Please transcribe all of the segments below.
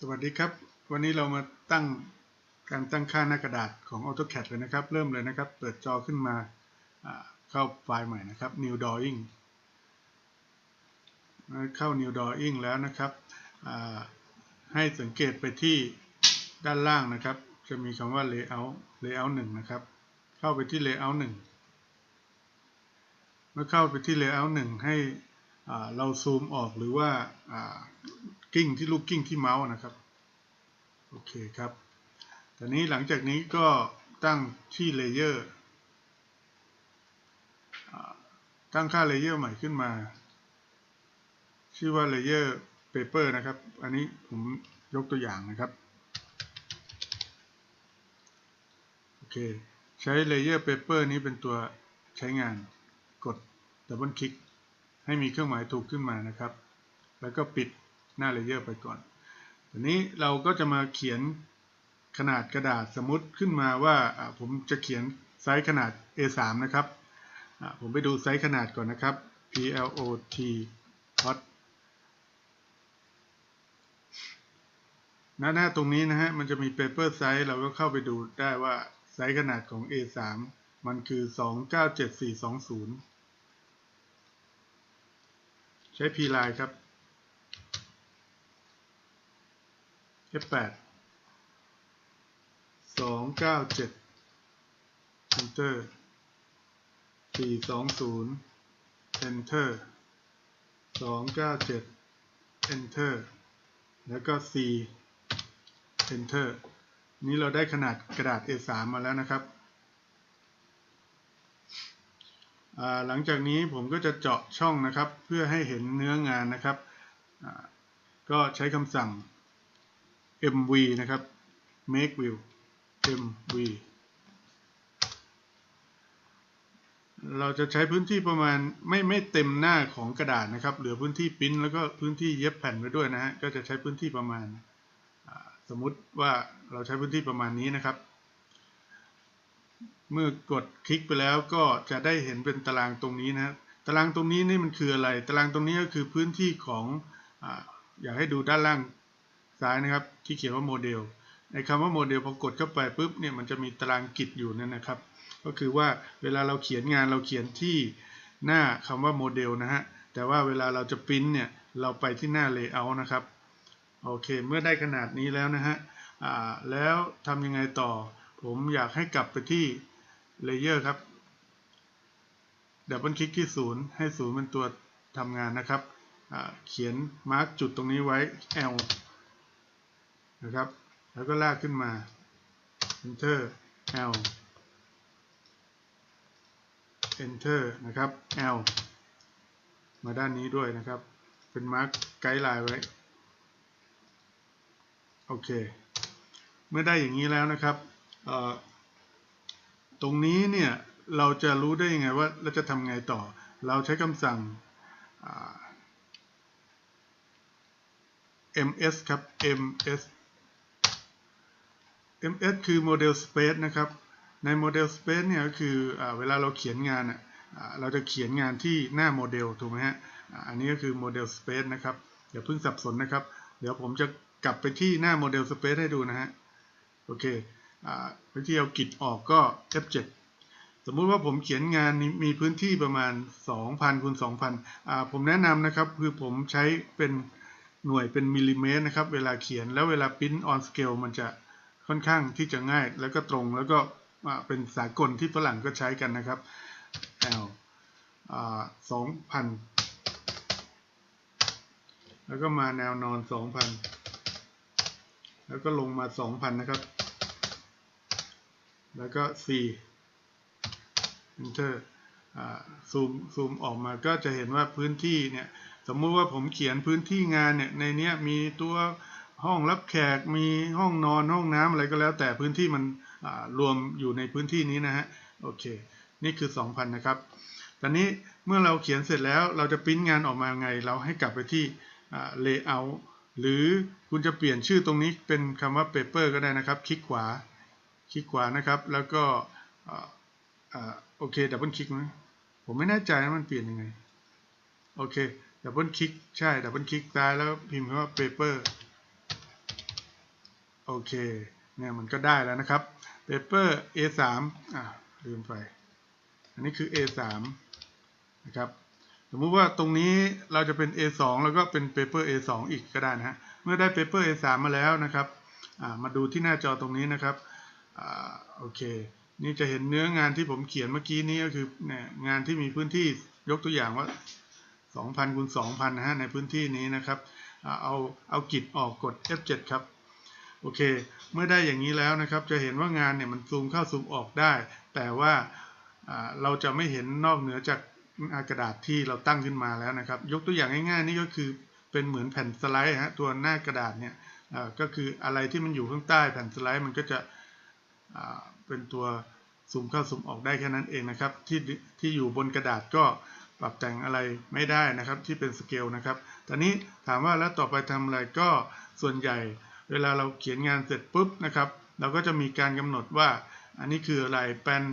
สวัสดีครับ วันนี้เรามาตั้งการตั้งค่าหน้ากระดาษของ AutoCAD เลยนะครับ เริ่มเลยนะครับ เปิดจอขึ้นมาเข้าไฟล์ใหม่นะครับ New Drawing เข้า New Drawing แล้วนะครับ ให้สังเกตไปที่ด้านล่างนะครับ จะมีคำว่า Layout Layout 1 นะครับ เข้าไปที่ Layout 1 เมื่อเข้าไปที่ Layout 1 ให้เราซูมออกหรือว่า กิ้งที่ลูกกิ้งที่เมาส์นะครับ โอเคครับตอนนี้หลังจากนี้ก็ตั้งที่เลเยอร์ตั้งค่าเลเยอร์ใหม่ขึ้นมา ชื่อว่าเลเยอร์เปเปอร์นะครับ อันนี้ผมยกตัวอย่างนะครับ โอเค ใช้เลเยอร์เปเปอร์นี้เป็นตัวใช้งานกดดับเบิลคลิกให้มีเครื่องหมายถูกขึ้นมานะครับ แล้วก็ปิด หน้าเลเยอร์ไปก่อนทีนี้เราก็จะมาเขียนขนาดกระดาษสมมติขึ้นมาว่าผมจะเขียนไซส์ขนาด A3 นะครับผมไปดูไซส์ขนาดก่อนนะครับ plot plot หน้าหน้าตรงนี้นะฮะ มันจะมี paper size เราก็เข้าไปดูได้ว่าไซส์ขนาดของ A3 มันคือ 297420 ใช้ p line ครับ F8 สองเก้าเจ็ด Enter สี่สองศูนย์ Enter สองเก้าเจ็ด Enter แล้วก็ C Enter นี้เราได้ขนาดกระดาษ A3 มาแล้วนะครับ หลังจากนี้ผมก็จะเจาะช่องนะครับ เพื่อให้เห็นเนื้องานนะครับ ก็ใช้คำสั่ง mv นะครับ make view mv เราจะใช้พื้นที่ประมาณไม่ไม่เต็มหน้าของกระดาษนะครับ เหลือพื้นที่ปริ้นแล้วก็พื้นที่เย็บแผ่นไว้ด้วยนะฮะ ก็จะใช้พื้นที่ประมาณ สมมุติว่าเราใช้พื้นที่ประมาณนี้นะครับ เมื่อกดคลิกไปแล้วก็จะได้เห็นเป็นตารางตรงนี้นะตารางตรงนี้นี่มันคืออะไร ตารางตรงนี้ก็คือพื้นที่ของออยากให้ดูด้านล่าง ซ้ายนะครับที่เขียนว่าโมเดลในคำว่าโมเดลพอกดเข้าไปปุ๊บเนี่ยมันจะมีตารางกิจอยู่นั่นนะครับ ก็คือว่าเวลาเราเขียนงานเราเขียนที่หน้าคำว่าโมเดลนะฮะแต่ว่าเวลาเราจะพิมพ์เนี่ยเราไปที่หน้า Layout นะครับโอเค เมื่อได้ขนาดนี้แล้วนะฮะแล้วทำยังไงต่อ ผมอยากให้กลับไปที่ Layer ครับดับเบิลคลิกที่ศูนย์ให้ศูนย์เป็นตัวทำงานนะครับเขียนมาร์กจุดตรงนี้ไว้ L นะครับ แล้วก็ลากขึ้นมา enter L enter นะครับ L มาด้านนี้ด้วยนะครับ เป็นมาร์กไกด์ไลน์ไว้ โอเค เมื่อได้อย่างนี้แล้วนะครับตรงนี้เนี่ยเราจะรู้ได้ยังไงว่าเราจะทำไงต่อ เราใช้คำสั่ง ms ครับ ms ms คือ model space นะครับใน model space เนี่ยก็คืออเวลาเราเขียนงานเราจะเขียนงานที่หน้าโมเดลถูกไหมฮะอันนี้ก็คือ model space นะครับอย่าเพิ่งสับสนนะครับ เดี๋ยวผมจะกลับไปที่หน้า model space ให้ดูนะฮะโอเควิธีเอากิจออกก็ F7 สมมุติว่าผมเขียนงานมีพื้นที่ประมาณ 2,000คูณ2,000 ผมแนะนำนะครับ คือผมใช้เป็นหน่วยเป็นมิลลิเมตรนะครับ เวลาเขียนแล้วเวลาพิมพ์ on scale มันจะ ค่อนข้างที่จะง่ายแล้วก็ตรงแล้วก็เป็นสากลที่ฝรั่งก็ใช้กันนะครับ L สองพันแล้วก็มาแนวนอนสองพันแล้วก็ลงมาสองพันนะครับ แล้วก็ C Enter ซูมซูมออกมาก็จะเห็นว่าพื้นที่เนี่ย สมมุติว่าผมเขียนพื้นที่งานเนี่ย ในเนี้ยมีตัว ห้องรับแขกมีห้องนอนห้องน้ำอะไรก็แล้ว แต่พื้นที่มันรวมอยู่ในพื้นที่นี้นะฮะโอเค นี่คือ 2,000 นะครับ ตอนนี้เมื่อเราเขียนเสร็จแล้วเราจะพิมพ์งานออกมาไง เราให้กลับไปที่ layout หรือคุณจะเปลี่ยนชื่อตรงนี้เป็นคำว่า paper ก็ได้นะครับ คลิกขวา คลิกขวานะครับ แล้วก็โอเคดับเบิลคลิกไหผมไม่แน่ใจมันเปลี่ยนยังไง โอเคดับเบิลคลิกใช่ดับเบิลคลิกซ้ายแล้วพิมพ์คำว่า paper โอเคเนี่ยมันก็ได้แล้วนะครับ paper A3 อ่าลืมไป อันนี้คือ A3 นะครับสมมุติว่าตรงนี้เราจะเป็น A2 แล้วก็เป็น paper A2 อีกก็ได้นะฮะเมื่อได้ paper A3 มาแล้วนะครับอ่ามาดูที่หน้าจอตรงนี้นะครับอ่าโอเค นี่จะเห็นเนื้องานที่ผมเขียนเมื่อกี้นี้ก็คือเนี่ยงานที่มีพื้นที่ยกตัวอย่างว่า 2,000คูณ2,000นะฮะในพื้นที่นี้นะครับอ่าเอาเอากิจออกกด F7 ครับ โอเค เมื่อได้อย่างนี้แล้วนะครับ จะเห็นว่างานเนี่ยมันซูมเข้าซูมออกได้ แต่ว่าเราจะไม่เห็นนอกเหนือจากกระดาษที่เราตั้งขึ้นมาแล้วนะครับ ยกตัวอย่างง่ายๆนี่ก็คือเป็นเหมือนแผ่นสไลด์ฮะตัวหน้ากระดาษเนี่ยก็คืออะไรที่มันอยู่ข้างใต้แผ่นสไลด์มันก็จะเป็นตัวซูมเข้าซูมออกได้แค่นั้นเองนะครับ ที่ที่อยู่บนกระดาษก็ปรับแต่งอะไรไม่ได้นะครับที่เป็นสเกลนะครับตอนนี้ถามว่าแล้วต่อไปทำอะไรก็ส่วนใหญ่ เวลาเราเขียนงานเสร็จปุ๊บนะครับ เราก็จะมีการกำหนดว่า อันนี้คืออะไรแปน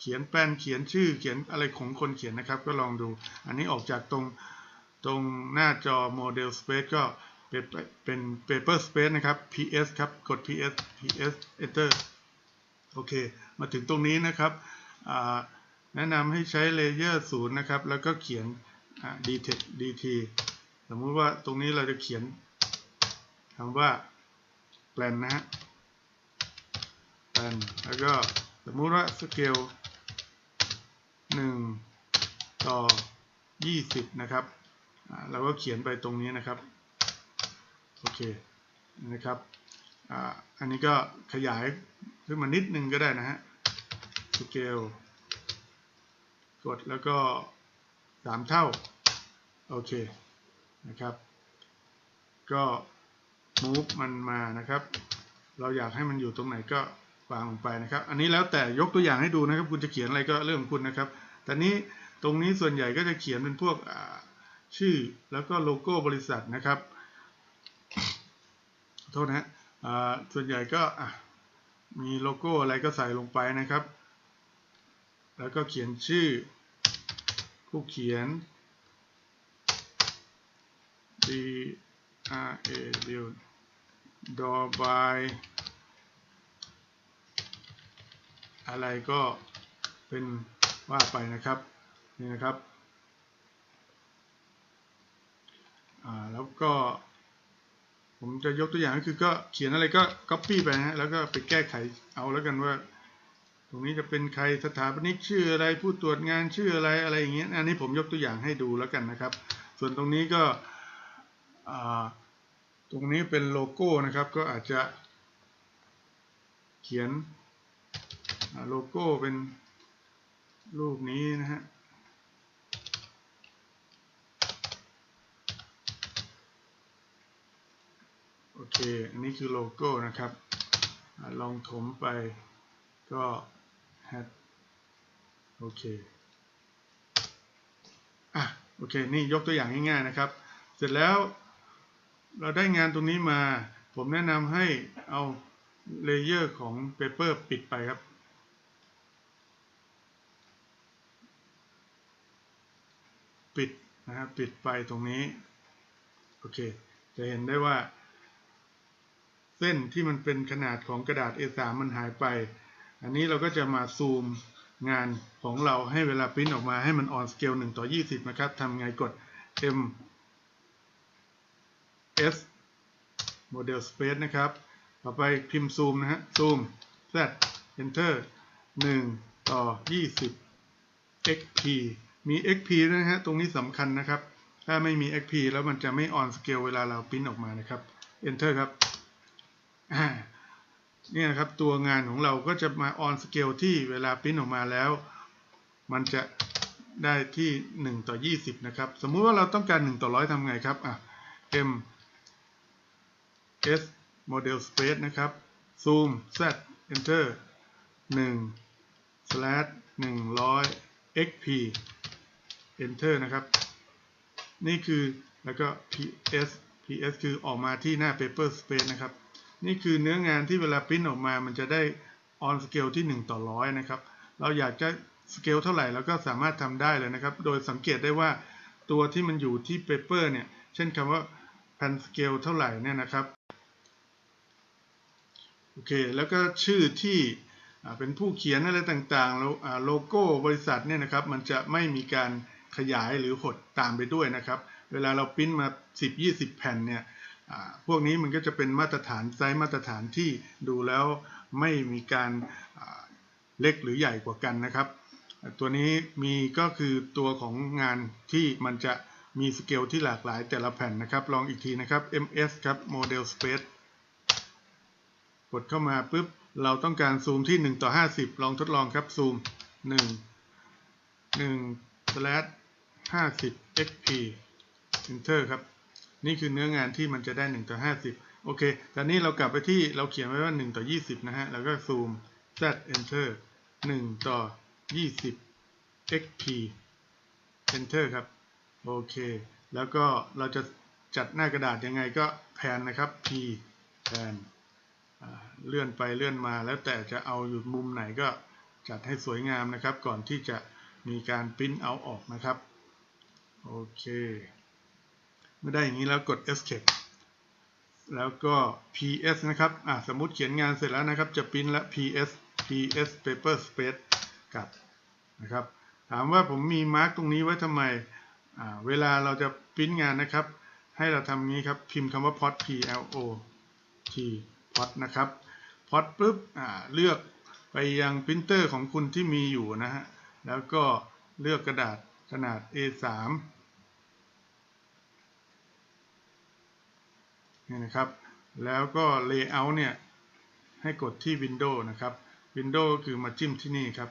เขียนแปนเขียนชื่อเขียนอะไรของคนเขียนนะครับ ก็ลองดู อันนี้ออกจากตรงตรงหน้าจอ Model Space ก็เป็นเป็น Paper Space นะครับ PS ครับ กด PS PS Enter โอเค มาถึงตรงนี้นะครับ แนะนำให้ใช้ Layer 0นย์นะครับ แล้วก็เขียน DT DT สมมุติว่าตรงนี้เราจะเขียนคำว่า แปลนนะฮะแปลนแล้วก็สมมุติว่าสเกล1 ต่อ 20 นะครับเราก็เขียนไปตรงนี้นะครับ โอเคนะครับอ่าอันนี้ก็ขยายขึ้นมานิดนึงก็ได้นะฮะสเกลกดแล้วก็ 3 เท่า โอเคนะครับ ก็ move มันมานะครับ เราอยากให้มันอยู่ตรงไหนก็วางลงไปนะครับ อันนี้แล้วแต่ยกตัวอย่างให้ดูนะครับ คุณจะเขียนอะไรก็เรื่องของคุณนะครับ แต่นี้ตรงนี้ส่วนใหญ่ก็จะเขียนเป็นพวกชื่อแล้วก็โลโก้บริษัทนะครับโทษนะฮะส่วนใหญ่ก็มีโลโก้อะไรก็ใส่ลงไปนะครับ แล้วก็เขียนชื่อ ผู้เขียนดี ยวดอบายอะไรก็เป็นว่าไปนะครับ นี่นะครับแล้วก็ ผมจะยกตัวอย่างก็คือก็เขียนอะไรก็ copy ไปนะฮะแล้วก็ไปแก้ไขเอาแล้วกันว่า ตรงนี้จะเป็นใครสถาปนิกชื่ออะไรผู้ตรวจงานชื่ออะไรอะไรอย่างเงี้ยอันนี้ผมยกตัวอย่างให้ดูแล้วกันนะครับ ส่วนตรงนี้ก็ ตรงนี้เป็นโลโก้นะครับ ก็อาจจะเขียนโลโก้เป็นรูปนี้นะฮะโอเค อันนี้คือโลโก้นะครับอลองถมไปก็ hat โอเคอะโอเค นี่ยกตัวอย่างง่ายๆนะครับ เสร็จแล้ว เราได้งานตรงนี้มา ผมแนะนำให้เอาเลเยอร์ของ Paper ปิดไปครับ ปิดนะครับปิดไปตรงนี้ โอเค จะเห็นได้ว่า เส้นที่มันเป็นขนาดของกระดาษ A3 มันหายไป อันนี้เราก็จะมาซูมงานของเราให้เวลาปริ้นออกมาให้มันออนสเกล1ต่อ 20 นะครับทำไงกด M S Model Space นะครับ ต่อไปพิมพ์ซูมนะฮะซูม Z Enter 1 ต่อ 20 XP มี XP ด้วยนะฮะ ตรงนี้สำคัญนะครับ ถ้าไม่มี XP แล้วมันจะไม่ on scale เวลาเราพิมพ์ออกมานะครับ Enter ครับนี่นะครับ ตัวงานของเราก็จะมา on scale ที่เวลาพิมพ์ออกมาแล้ว มันจะได้ที่ 1 ต่อ 20 นะครับ สมมุติว่าเราต้องการ 1 ต่อ100ทำไงครับอะ M S Model Space นะครับ Zoom Z Enter 1 slash 100 XP Enter นะครับ นี่คือแล้วก็ PS PS คือออกมาที่หน้า Paper Space นะครับ นี่คือเนื้องานที่เวลาพิมพ์ออกมามันจะได้ on scale ที่ 1 ต่อ100นะครับ เราอยากจะสเกลเท่าไหร่เราก็สามารถทำได้เลยนะครับ โดยสังเกตได้ว่าตัวที่มันอยู่ที่ Paper เนี่ย เช่นคำว่าพันสเกลเท่าไหร่เนี่ยนะครับ โอเคแล้วก็ชื่อที่เป็นผู้เขียนอะไรต่างๆโลโก้บริษัทเนี่ยนะครับมันจะไม่มีการขยายหรือหดตามไปด้วยนะครับ เวลาเราปริ้นมา 10-20 แผ่นเนี่ยพวกนี้มันก็จะเป็นมาตรฐานไซส์มาตรฐานที่ดูแล้วไม่มีการเล็กหรือใหญ่กว่ากันนะครับ ตัวนี้มีก็คือตัวของงานที่มันจะมีสเกลที่หลากหลายแต่ละแผ่นนะครับ ลองอีกทีนะครับ ms ครับ model space ดเข้ามาปุ๊บเราต้องการซูมที่ 1 ต่อ 50 ลองทดลองครับซูม 1 1 slash 50 xp enter ครับ นี่คือเนื้องานที่มันจะได้ 1 ต่อ 50 โอเค ตอนนี้เรากลับไปที่เราเขียนไว้ว่า 1 ต่อ 20 นะฮะ แล้วก็ซูม z enter 1 ต่อ 20 xp enter ครับ โอเค แล้วก็เราจะจัดหน้ากระดาษยังไงก็แพนนะครับ p แพน เลื่อนไปเลื่อนมาแล้วแต่จะเอาอยู่มุมไหนก็จัดให้สวยงามนะครับ ก่อนที่จะมีการปริ้นเอาออกนะครับโอเคเมื่อได้อย่างนี้แล้วกด escape แล้วก็ ps นะครับอ่าสมมติเขียนงานเสร็จแล้วนะครับ จะปริ้นและ ps ps paper space กลับนะครับ ถามว่าผมมีมาร์กตรงนี้ไว้ทำไมอ่าเวลาเราจะปริ้นงานนะครับ ให้เราทำงี้ครับ พิมพ์คำว่า pot p l o t pot นะครับ pot ปุ๊บเลือกไปยังปรินเตอร์ของคุณที่มีอยู่นะฮะแล้วก็เลือกกระดาษขนาด A3 นี่นะครับ แล้วก็ Layout เนี่ย ให้กดที่ Windows นะครับ Windows ก็คือมาจิ้มที่นี่ครับ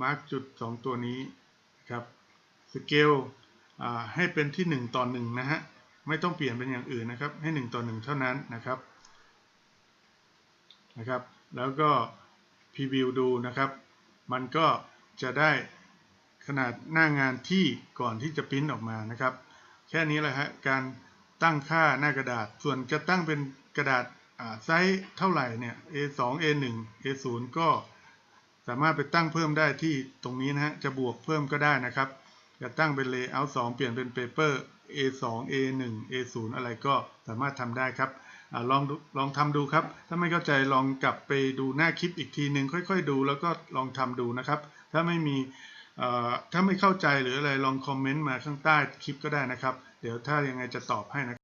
มาร์กจุด 2 ตัวนี้ครับสเกลให้เป็นที่ 1 ต่อ 1 นะฮะ ไม่ต้องเปลี่ยนเป็นอย่างอื่นนะครับ ให้ 1 ต่อ 1 เท่านั้นนะครับนะครับ แล้วก็พรีวิวดูนะครับ มันก็จะได้ขนาดหน้างานที่ก่อนที่จะปริ้นออกมานะครับ แค่นี้แหละฮะการตั้งค่าหน้ากระดาษ ส่วนจะตั้งเป็นกระดาษไซส์เท่าไหร่เนี่ย A2 A1 A0 ก็สามารถไปตั้งเพิ่มได้ที่ตรงนี้นะฮะ จะบวกเพิ่มก็ได้นะครับ จะตั้งเป็น layout 2 เปลี่ยนเป็น paper A2 A1 A0 อะไรก็สามารถทำได้ครับอลองลองทำดูครับ ถ้าไม่เข้าใจลองกลับไปดูหน้าคลิปอีกทีหนึ่งค่อย ๆ ดูแล้วก็ลองทำดูนะครับ ถ้าไม่มีถ้าไม่เข้าใจหรืออะไรลองคอมเมนต์มาข้างใต้คลิปก็ได้นะครับ เดี๋ยวถ้ายังไงจะตอบให้นะ